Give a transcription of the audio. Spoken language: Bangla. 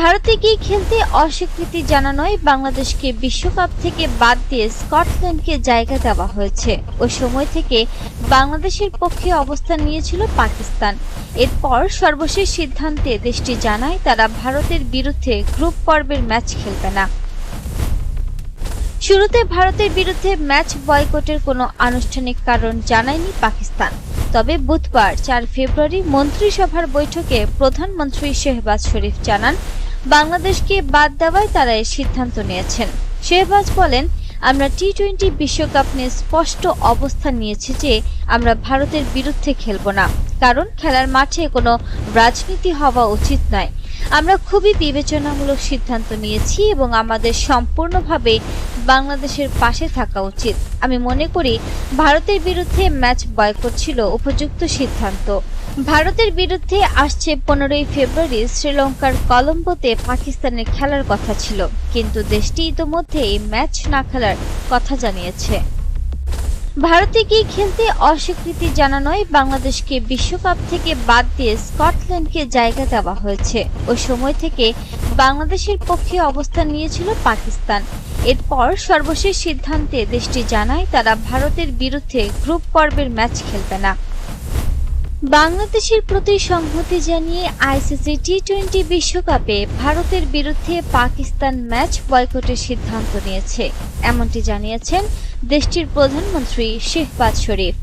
ভারতে গিয়ে খেলতে অস্বীকৃতি জানানোয় বাংলাদেশকে বিশ্বকাপ থেকে বাদ দিয়ে স্কটল্যান্ডকে জায়গা দেওয়া হয়েছে। ওই সময় থেকে বাংলাদেশের পক্ষে অবস্থান নিয়েছিল পাকিস্তান। এরপর সর্বশেষ সিদ্ধান্তে দেশটি জানায় তারা ভারতের বিরুদ্ধে গ্রুপ পর্বের ম্যাচ খেলবে না। শুরুতে ভারতের বিরুদ্ধে ম্যাচ বয়কটের কোনো আনুষ্ঠানিক কারণ জানায়নি পাকিস্তান। তবে বুধবার চার ফেব্রুয়ারি মন্ত্রিসভার বৈঠকে প্রধানমন্ত্রী শেহবাজ শরীফ জানান বাংলাদেশকে বাদ দেওয়ায় তারা এই সিদ্ধান্ত নিয়েছেন। শেহবাজ বলেন, আমরা টি টোয়েন্টি বিশ্বকাপ নিয়ে স্পষ্ট অবস্থান নিয়েছি যে আমরা ভারতের বিরুদ্ধে খেলব না। কারণ খেলার মাঠে কোনো রাজনীতি হওয়া উচিত নয়। আমরা খুবই বিবেচনামূলক সিদ্ধান্ত নিয়েছি এবং আমাদের সম্পূর্ণভাবে বাংলাদেশের পাশে থাকা উচিত। আমি মনে করি, ভারতের বিরুদ্ধে ম্যাচ বয়কট ছিল উপযুক্ত সিদ্ধান্ত। ভারতের বিরুদ্ধে আসছে পনেরোই ফেব্রুয়ারি শ্রীলঙ্কার কলম্বোতে পাকিস্তানের খেলার কথা ছিল। কিন্তু দেশটি ইতোমধ্যে এই ম্যাচ না খেলার কথা জানিয়েছে। ভারতে গিয়ে খেলতে অস্বীকৃতি জানানোয় বাংলাদেশকে বিশ্বকাপ থেকে বাদ দিয়ে স্কটল্যান্ডকে জায়গা দেওয়া হয়েছে। ওই সময় থেকে বাংলাদেশের পক্ষে অবস্থান নিয়েছিল পাকিস্তান। এরপর সর্বশেষ সিদ্ধান্তে দেশটি জানায় তারা ভারতের বিরুদ্ধে গ্রুপ পর্বের ম্যাচ খেলবে না। বাংলাদেশের প্রতি সংহতি জানিয়ে আইসিসি টি টোয়েন্টি বিশ্বকাপে ভারতের বিরুদ্ধে পাকিস্তান ম্যাচ বয়কটের সিদ্ধান্ত নিয়েছে। এমনটি জানিয়েছেন দেশটির প্রধানমন্ত্রী শেহবাজ শরীফ।